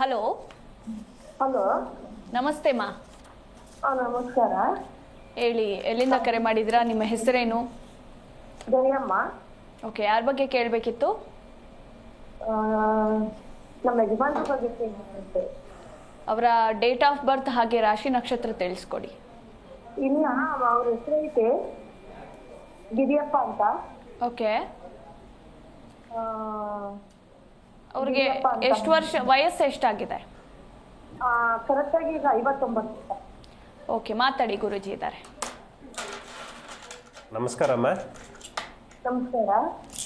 Hello. Hello. ನಮಸ್ತೆ ಮಾ. ನಮಸ್ಕಾರ. ಹೇಳಿ ಎಲ್ಲಿಂದ ಕರೆ ಮಾಡಿದ್ರಾ? ನಿಮ್ಮ ಹೆಸರೇನು? ಜಯಮ್ಮ ಓಕೆ ಯಾರ ಬಗ್ಗೆ ಕೇಳಬೇಕಿತ್ತು? ನಮ್ಮ ಯಜಮಾನ್ರ ಬಗ್ಗೆ ಅವರ ಡೇಟ್ ಆಫ್ ಬರ್ತ್ ಹಾಗೆ ರಾಶಿ ನಕ್ಷತ್ರ ತಿಳಿಸ್ಕೊಡಿ. ಇಲ್ಲ ಅವ್ರ ಹೆಸರು ಐತೆ. ಗಿರಿಯಪ್ಪ ಅಂತ. ಓಕೆ. ಅವ್ರಿಗೆ. ಎಷ್ಟು ವರ್ಷ ವಯಸ್ಸು ಎಷ್ಟಾಗಿದೆ? ಆ, ಕರೆಕ್ಟಾಗಿ ಈಗ ಐವತ್ತೊಂಬತ್ತು. ಓಕೆ ಮಾತಾಡಿ ಗುರುಜಿ ಇದ್ದಾರೆ. ನಮಸ್ಕಾರ ಅಮ್ಮ. ನಮಸ್ಕಾರ.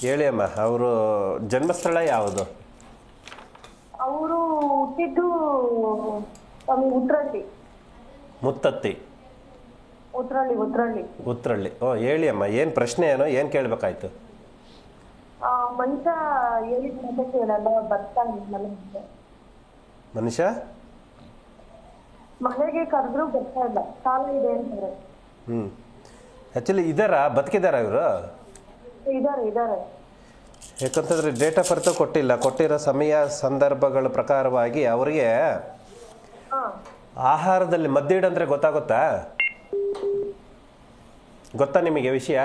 ಹೇಳಿ ಅಮ್ಮ ಅವರು ಜನ್ಮಸ್ಥಳ ಯಾವುದು? ಅವರು ಹುಟ್ಟಿದ್ದು ತಮ್ಮ ಉತ್ರಳ್ಳಿ. ಮುತ್ತತ್ತಿ. ಉತ್ರಳ್ಳಿ ಉತ್ರಳ್ಳಿ. ಉತ್ರಳ್ಳಿ. ಓ ಹೇಳಿ ಅಮ್ಮ ಏನು ಪ್ರಶ್ನೆ ಏನೋ ಏನು ಕೇಳಬೇಕಾಯ್ತು? ಮನುಷ್ಯ ಹೇಳಿದ ಮತ್ತೆ ಕೇಳಲ್ಲ ಬರ್ತಾ ಇಲ್ಲ ಮನುಷ್ಯ? ಮನೆಗೆ ಕರೆದ್ರು ಬರ್ತಾ ಇಲ್ಲ ಸಾಲ ಇದೆ ಅಂತಾರೆ. ಹ್ಮ್. ಆ್ಯಕ್ಚುಲಿ ಇದಾರ? ಬದುಕಿದಾರ ಇವರು? ಇದಾರೆ ಇದಾರೆ. ಯಾಕಂತಂದ್ರೆ ಡೇಟ್ ಆಫ್ ಬರ್ತ್ ಕೊಟ್ಟಿಲ್ಲ. ಕೊಟ್ಟಿರೋ ಸಮಯ ಸಂದರ್ಭಗಳ ಪ್ರಕಾರವಾಗಿ ಅವರಿಗೆ ಹಾ. ಆಹಾರದಲ್ಲಿ ಮದ್ದಿಡಂದ್ರೆ ಗೊತ್ತಾಗುತ್ತಾ? ಗೊತ್ತಾ ನಿಮಗೆ ವಿಷಯ?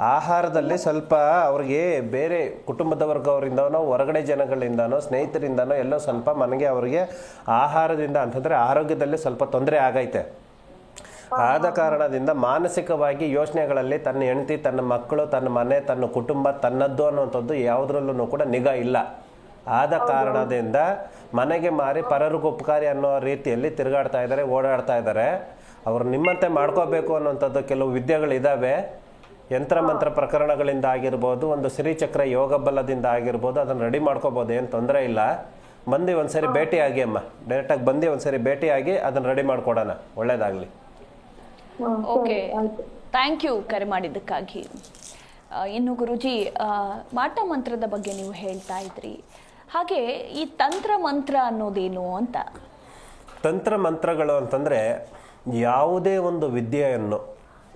ಆಹಾರದಲ್ಲಿ ಸ್ವಲ್ಪ ಅವ್ರಿಗೆ ಬೇರೆ ಕುಟುಂಬದ ವರ್ಗವರಿಂದನೋ ಹೊರಗಡೆ ಜನಗಳಿಂದನೋ ಸ್ನೇಹಿತರಿಂದನೋ ಎಲ್ಲೋ ಸ್ವಲ್ಪ ಮನೆಗೆ ಅವರಿಗೆ ಆಹಾರದಿಂದ ಅಂತಂದರೆ ಆರೋಗ್ಯದಲ್ಲಿ ಸ್ವಲ್ಪ ತೊಂದರೆ ಆಗೈತೆ. ಆದ ಕಾರಣದಿಂದ ಮಾನಸಿಕವಾಗಿ ಯೋಚನೆಗಳಲ್ಲಿ ತನ್ನ ಹೆಂಡತಿ ತನ್ನ ಮಕ್ಕಳು ತನ್ನ ಮನೆ ತನ್ನ ಕುಟುಂಬ ತನ್ನದ್ದು ಅನ್ನುವಂಥದ್ದು ಯಾವುದ್ರಲ್ಲೂ ಕೂಡ ನಿಗಾ ಇಲ್ಲ. ಆದ ಕಾರಣದಿಂದ ಮನೆಗೆ ಮಾರಿ ಪರರಿಗೂ ಉಪಕಾರಿ ಅನ್ನೋ ರೀತಿಯಲ್ಲಿ ತಿರುಗಾಡ್ತಾ ಇದ್ದಾರೆ ಓಡಾಡ್ತಾ ಇದ್ದಾರೆ. ಅವರು ನಿಮ್ಮಂತೆ ಮಾಡ್ಕೋಬೇಕು ಅನ್ನೋಂಥದ್ದು ಕೆಲವು ವಿದ್ಯೆಗಳಿದ್ದಾವೆ ಯಂತ್ರ ಮಂತ್ರ ಪ್ರಕರಣಗಳಿಂದ ಆಗಿರ್ಬೋದು ಒಂದು ಶ್ರೀಚಕ್ರ ಯೋಗ ಬಲದಿಂದ ಆಗಿರ್ಬೋದು ಅದನ್ನು ರೆಡಿ ಮಾಡ್ಕೋಬೋದು ಏನು ತೊಂದರೆ ಇಲ್ಲ. ಬಂದು ಒಂದ್ಸರಿ ಭೇಟಿಯಾಗಿ ಅಮ್ಮ. ಡೈರೆಕ್ಟಾಗಿ ಬಂದು ಒಂದ್ಸರಿ ಭೇಟಿಯಾಗಿ ಅದನ್ನ ರೆಡಿ ಮಾಡ್ಕೊಡೋಣ. ಒಳ್ಳೇದಾಗಲಿ. ಓಕೆ ಥ್ಯಾಂಕ್ ಯು ಕರೆ ಮಾಡಿದ್ದಕ್ಕಾಗಿ. ಇನ್ನು ಗುರುಜಿ ಮಾಟ ಮಂತ್ರದ ಬಗ್ಗೆ ನೀವು ಹೇಳ್ತಾ ಇದ್ರಿ. ಹಾಗೆ ಈ ತಂತ್ರ ಮಂತ್ರ ಅನ್ನೋದೇನು ಅಂತ? ತಂತ್ರ ಮಂತ್ರಗಳು ಅಂತಂದರೆ ಯಾವುದೇ ಒಂದು ವಿದ್ಯೆಯನ್ನು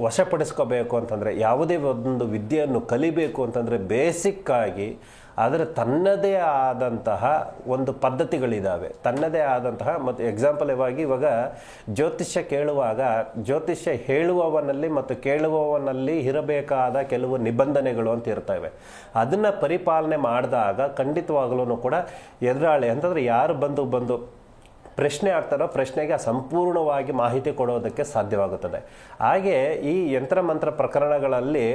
ವಶಪಡಿಸ್ಕೋಬೇಕು ಅಂತಂದರೆ ಯಾವುದೇ ಒಂದು ವಿದ್ಯೆಯನ್ನು ಕಲಿಬೇಕು ಅಂತಂದರೆ ಬೇಸಿಕ್ಕಾಗಿ ಅದರ ತನ್ನದೇ ಆದಂತಹ ಒಂದು ಪದ್ಧತಿಗಳಿದ್ದಾವೆ ತನ್ನದೇ ಆದಂತಹ ಮತ್ತು ಎಕ್ಸಾಂಪಲ್ ಇವಾಗಿ ಇವಾಗ ಜ್ಯೋತಿಷ್ಯ ಕೇಳುವಾಗ ಜ್ಯೋತಿಷ್ಯ ಹೇಳುವವನಲ್ಲಿ ಮತ್ತು ಕೇಳುವವನಲ್ಲಿ ಇರಬೇಕಾದ ಕೆಲವು ನಿಬಂಧನೆಗಳು ಅಂತ ಇರ್ತವೆ. ಅದನ್ನು ಪರಿಪಾಲನೆ ಮಾಡಿದಾಗ ಖಂಡಿತವಾಗಲೂ ಕೂಡ ಎದುರಾಳಿ ಅಂತಂದರೆ ಯಾರು ಬಂದು ಬಂದು ಪ್ರಶ್ನೆ ಆಗ್ತಾರೋ ಪ್ರಶ್ನೆಗೆ ಸಂಪೂರ್ಣವಾಗಿ ಮಾಹಿತಿ ಕೊಡೋದಕ್ಕೆ ಸಾಧ್ಯವಾಗುತ್ತದೆ. ಹಾಗೆ ಈ ಯಂತ್ರ ಮಂತ್ರ ಪ್ರಕರಣಗಳಲ್ಲಿ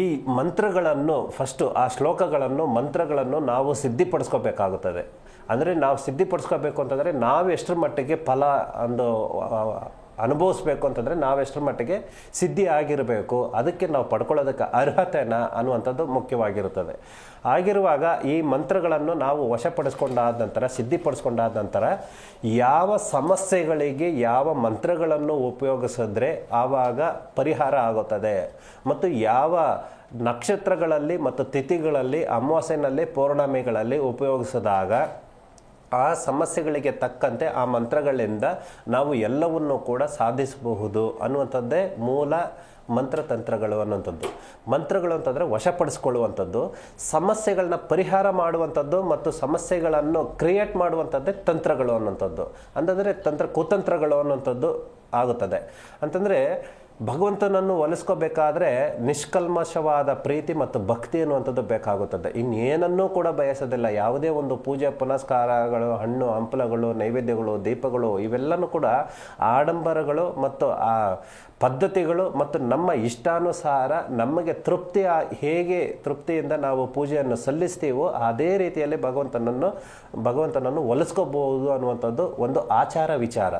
ಈ ಮಂತ್ರಗಳನ್ನು ಫಸ್ಟು ಆ ಶ್ಲೋಕಗಳನ್ನು, ಮಂತ್ರಗಳನ್ನು ನಾವು ಸಿದ್ಧಿಪಡಿಸ್ಕೋಬೇಕಾಗುತ್ತದೆ. ಅಂದರೆ ನಾವು ಸಿದ್ಧಿಪಡಿಸ್ಕೋಬೇಕು ಅಂತಂದರೆ ನಾವು ಎಷ್ಟರ ಮಟ್ಟಿಗೆ ಫಲ ಒಂದು ಅನುಭವಿಸ್ಬೇಕು ಅಂತಂದರೆ ನಾವೆಷ್ಟರ ಮಟ್ಟಿಗೆ ಸಿದ್ಧಿ ಆಗಿರಬೇಕು. ಅದಕ್ಕೆ ನಾವು ಪಡ್ಕೊಳ್ಳೋದಕ್ಕೆ ಅರ್ಹತೆನ ಅನ್ನುವಂಥದ್ದು ಮುಖ್ಯವಾಗಿರುತ್ತದೆ. ಆಗಿರುವಾಗ ಈ ಮಂತ್ರಗಳನ್ನು ನಾವು ವಶಪಡಿಸ್ಕೊಂಡಾದ ನಂತರ, ಸಿದ್ಧಿಪಡಿಸ್ಕೊಂಡಾದ ನಂತರ ಯಾವ ಸಮಸ್ಯೆಗಳಿಗೆ ಯಾವ ಮಂತ್ರಗಳನ್ನು ಉಪಯೋಗಿಸಿದ್ರೆ ಆವಾಗ ಪರಿಹಾರ ಆಗುತ್ತದೆ. ಮತ್ತು ಯಾವ ನಕ್ಷತ್ರಗಳಲ್ಲಿ ಮತ್ತು ತಿಥಿಗಳಲ್ಲಿ, ಅಮಾವಾಸ್ಯೆನಲ್ಲಿ ಪೌರ್ಣಮಿಗಳಲ್ಲಿ ಉಪಯೋಗಿಸಿದಾಗ ಆ ಸಮಸ್ಯೆಗಳಿಗೆ ತಕ್ಕಂತೆ ಆ ಮಂತ್ರಗಳಿಂದ ನಾವು ಎಲ್ಲವನ್ನು ಕೂಡ ಸಾಧಿಸಬಹುದು ಅನ್ನುವಂಥದ್ದೇ ಮೂಲ ಮಂತ್ರತಂತ್ರಗಳು ಅನ್ನುವಂಥದ್ದು. ಮಂತ್ರಗಳು ಅಂತಂದರೆ ವಶಪಡಿಸ್ಕೊಳ್ಳುವಂಥದ್ದು ಸಮಸ್ಯೆಗಳನ್ನ ಪರಿಹಾರ ಮಾಡುವಂಥದ್ದು ಮತ್ತು ಸಮಸ್ಯೆಗಳನ್ನು ಕ್ರಿಯೇಟ್ ಮಾಡುವಂಥದ್ದೇ ತಂತ್ರಗಳು ಅನ್ನುವಂಥದ್ದು. ಅಂತಂದರೆ ತಂತ್ರ, ಕುತಂತ್ರಗಳು ಅನ್ನುವಂಥದ್ದು ಆಗುತ್ತದೆ. ಅಂತಂದರೆ ಭಗವಂತನನ್ನು ಒಲಿಸ್ಕೋಬೇಕಾದ್ರೆ ನಿಷ್ಕಲ್ಮಶವಾದ ಪ್ರೀತಿ ಮತ್ತು ಭಕ್ತಿ ಅನ್ನುವಂಥದ್ದು ಬೇಕಾಗುತ್ತದೆ. ಇನ್ನೇನನ್ನೂ ಕೂಡ ಬಯಸೋದಿಲ್ಲ. ಯಾವುದೇ ಒಂದು ಪೂಜೆ, ಪುನಸ್ಕಾರಗಳು, ಹಣ್ಣು, ಹಂಪಲಗಳು, ನೈವೇದ್ಯಗಳು, ದೀಪಗಳು, ಇವೆಲ್ಲನೂ ಕೂಡ ಆಡಂಬರಗಳು ಮತ್ತು ಆ ಪದ್ಧತಿಗಳು ಮತ್ತು ನಮ್ಮ ಇಷ್ಟಾನುಸಾರ ನಮಗೆ ತೃಪ್ತಿ ಹೇಗೆ ತೃಪ್ತಿಯಿಂದ ನಾವು ಪೂಜೆಯನ್ನು ಸಲ್ಲಿಸ್ತೀವೋ ಅದೇ ರೀತಿಯಲ್ಲಿ ಭಗವಂತನನ್ನು ಭಗವಂತನನ್ನು ಒಲಿಸ್ಕೋಬಹುದು ಅನ್ನುವಂಥದ್ದು ಒಂದು ಆಚಾರ ವಿಚಾರ.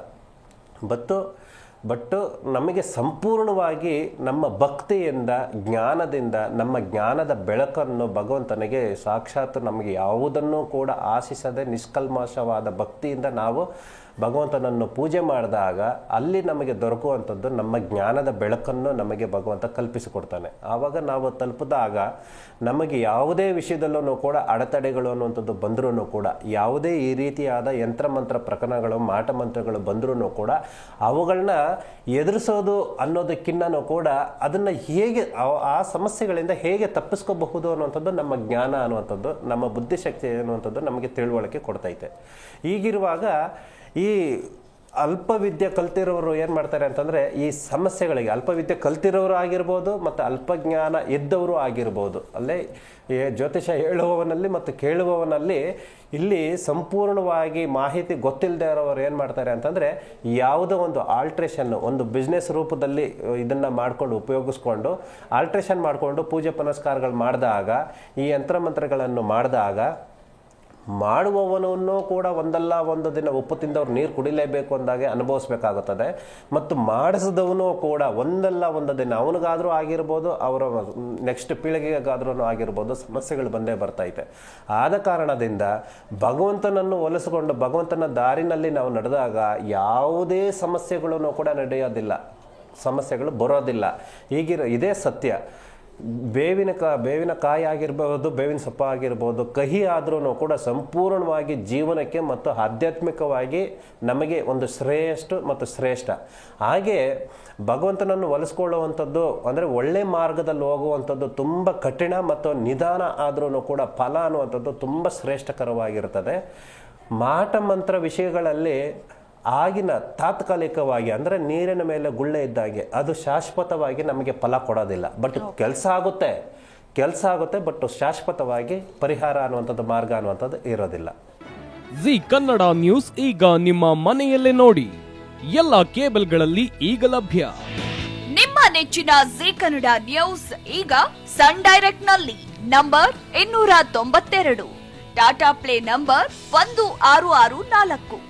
ಬತ್ತು ಬಟ್ಟು ನಮಗೆ ಸಂಪೂರ್ಣವಾಗಿ ನಮ್ಮ ಭಕ್ತಿಯಿಂದ, ಜ್ಞಾನದಿಂದ, ನಮ್ಮ ಜ್ಞಾನದ ಬೆಳಕನ್ನು ಭಗವಂತನಿಗೆ ಸಾಕ್ಷಾತ್ ನಮಗೆ ಯಾವುದನ್ನು ಕೂಡ ಆಶಿಸದೆ, ನಿಷ್ಕಲ್ಮಶವಾದ ಭಕ್ತಿಯಿಂದ ನಾವು ಭಗವಂತನನ್ನು ಪೂಜೆ ಮಾಡಿದಾಗ ಅಲ್ಲಿ ನಮಗೆ ದೊರಕುವಂಥದ್ದು ನಮ್ಮ ಜ್ಞಾನದ ಬೆಳಕನ್ನು ನಮಗೆ ಭಗವಂತ ಕಲ್ಪಿಸಿಕೊಡ್ತಾನೆ. ಆವಾಗ ನಾವು ತಲುಪಿದಾಗ ನಮಗೆ ಯಾವುದೇ ವಿಷಯದಲ್ಲೂ ಕೂಡ ಅಡೆತಡೆಗಳು ಅನ್ನುವಂಥದ್ದು ಬಂದರೂ ಕೂಡ, ಯಾವುದೇ ಈ ರೀತಿಯಾದ ಯಂತ್ರ ಮಂತ್ರ ಪ್ರಕರಣಗಳು, ಮಾಟ ಮಂತ್ರಗಳು ಬಂದ್ರೂ ಕೂಡ ಅವುಗಳನ್ನ ಎದುರಿಸೋದು ಅನ್ನೋದಕ್ಕಿನ್ನೂ ಕೂಡ ಅದನ್ನು ಹೇಗೆ ಆ ಸಮಸ್ಯೆಗಳಿಂದ ಹೇಗೆ ತಪ್ಪಿಸ್ಕೋಬಹುದು ಅನ್ನುವಂಥದ್ದು ನಮ್ಮ ಜ್ಞಾನ ಅನ್ನುವಂಥದ್ದು, ನಮ್ಮ ಬುದ್ಧಿಶಕ್ತಿ ಅನ್ನುವಂಥದ್ದು ನಮಗೆ ತಿಳುವಳಿಕೆ ಕೊಡ್ತೈತೆ. ಈಗಿರುವಾಗ ಈ ಅಲ್ಪವಿದ್ಯೆ ಕಲ್ತಿರೋರು ಏನು ಮಾಡ್ತಾರೆ ಅಂತಂದರೆ ಈ ಸಮಸ್ಯೆಗಳಿಗೆ, ಅಲ್ಪವಿದ್ಯೆ ಕಲ್ತಿರೋರು ಆಗಿರ್ಬೋದು ಮತ್ತು ಅಲ್ಪಜ್ಞಾನ ಇದ್ದವರು ಆಗಿರ್ಬೋದು. ಅಲ್ಲೇ ಈ ಜ್ಯೋತಿಷ ಹೇಳುವವನಲ್ಲಿ ಮತ್ತು ಕೇಳುವವನಲ್ಲಿ ಇಲ್ಲಿ ಸಂಪೂರ್ಣವಾಗಿ ಮಾಹಿತಿ ಗೊತ್ತಿಲ್ಲದೆ ಇರೋರು ಏನು ಮಾಡ್ತಾರೆ ಅಂತಂದರೆ ಯಾವುದೋ ಒಂದು ಆಲ್ಟ್ರೇಷನ್ನು ಒಂದು ಬಿಸ್ನೆಸ್ ರೂಪದಲ್ಲಿ ಇದನ್ನು ಮಾಡಿಕೊಂಡು ಉಪಯೋಗಿಸ್ಕೊಂಡು ಆಲ್ಟ್ರೇಷನ್ ಮಾಡಿಕೊಂಡು ಪೂಜೆ ಪುನಸ್ಕಾರಗಳು ಮಾಡಿದಾಗ, ಈ ಯಂತ್ರಮಂತ್ರಗಳನ್ನು ಮಾಡಿದಾಗ ಮಾಡುವವನನ್ನು ಕೂಡ ಒಂದಲ್ಲ, ಒಂದು ದಿನ ಉಪ್ಪು ತಿಂದವ್ರು ನೀರು ಕುಡಿಲೇಬೇಕು ಅಂದಾಗೆ ಅನುಭವಿಸ್ಬೇಕಾಗುತ್ತದೆ. ಮತ್ತು ಮಾಡಿಸಿದವನು ಕೂಡ ಒಂದಲ್ಲ, ಒಂದು ದಿನ ಅವನಿಗಾದರೂ ಆಗಿರ್ಬೋದು, ಅವರ ನೆಕ್ಸ್ಟ್ ಪೀಳಿಗೆಗಾದ್ರೂ ಆಗಿರ್ಬೋದು, ಸಮಸ್ಯೆಗಳು ಬಂದೇ ಬರ್ತೈತೆ ಆದ ಕಾರಣದಿಂದ ಭಗವಂತನನ್ನು ಒಲಿಸಿಕೊಂಡು, ಭಗವಂತನ ದಾರಿನಲ್ಲಿ ನಾವು ನಡೆದಾಗ ಯಾವುದೇ ಸಮಸ್ಯೆಗಳನ್ನು ಕೂಡ ನಡೆಯೋದಿಲ್ಲ. ಸಮಸ್ಯೆಗಳು ಬರೋದಿಲ್ಲ. ಈಗಿರೋ, ಇದೇ ಸತ್ಯ. ಬೇವಿನ ಕಾ, ಬೇವಿನ ಕಾಯಿ ಆಗಿರ್ಬೋದು, ಬೇವಿನ ಸೊಪ್ಪ ಆಗಿರ್ಬೋದು, ಕಹಿ ಆದ್ರೂ ಕೂಡ ಸಂಪೂರ್ಣವಾಗಿ ಜೀವನಕ್ಕೆ ಮತ್ತು ಆಧ್ಯಾತ್ಮಿಕವಾಗಿ ನಮಗೆ ಒಂದು ಶ್ರೇಷ್ಠ ಮತ್ತು ಶ್ರೇಷ್ಠ. ಹಾಗೆ ಭಗವಂತನನ್ನು ಒಲಿಸ್ಕೊಳ್ಳುವಂಥದ್ದು ಅಂದರೆ ಒಳ್ಳೆ ಮಾರ್ಗದಲ್ಲಿ ಹೋಗುವಂಥದ್ದು ತುಂಬ ಕಠಿಣ ಮತ್ತು ನಿಧಾನ ಆದ್ರೂ ಕೂಡ ಫಲ ಅನ್ನುವಂಥದ್ದು ತುಂಬ ಶ್ರೇಷ್ಠಕರವಾಗಿರುತ್ತದೆ ಮಾಟ ಮಂತ್ರ ವಿಷಯಗಳಲ್ಲಿ ಆಗಿನ ತಾತ್ಕಾಲಿಕವಾಗಿ ಅಂದರೆ ನೀರಿನ ಮೇಲೆ ಗುಳ್ಳೆ ಇದ್ದಾಗೆ ಅದು ಶಾಶ್ವತವಾಗಿ ನಮಗೆ ಫಲ ಕೊಡೋದಿಲ್ಲ. ಬಟ್ ಕೆಲಸ ಆಗುತ್ತೆ. ಕೆಲಸ ಆಗುತ್ತೆ ಬಟ್ ಶಾಶ್ವತವಾಗಿ ಪರಿಹಾರ ಅನ್ನುವಂಥದ್ದು ಮಾರ್ಗ ಅನ್ನುವಂಥದ್ದು ಇರೋದಿಲ್ಲ. ಜಿ ಕನ್ನಡ ನ್ಯೂಸ್ ಈಗ ನಿಮ್ಮ ಮನೆಯಲ್ಲೇ ನೋಡಿ. ಎಲ್ಲ ಕೇಬಲ್ಗಳಲ್ಲಿ ಈಗ ಲಭ್ಯ. ನಿಮ್ಮ ನೆಚ್ಚಿನ ಜಿ ಕನ್ನಡ ನ್ಯೂಸ್ ಈಗ ಸನ್ ಡೈರೆಕ್ಟ್ನಲ್ಲಿ ನಂಬರ್ ಇನ್ನೂರ ತೊಂಬತ್ತೆರಡು. ಟಾಟಾ ಪ್ಲೇ ನಂಬರ್ ಒಂದು ಆರು ಆರು ನಾಲ್ಕು.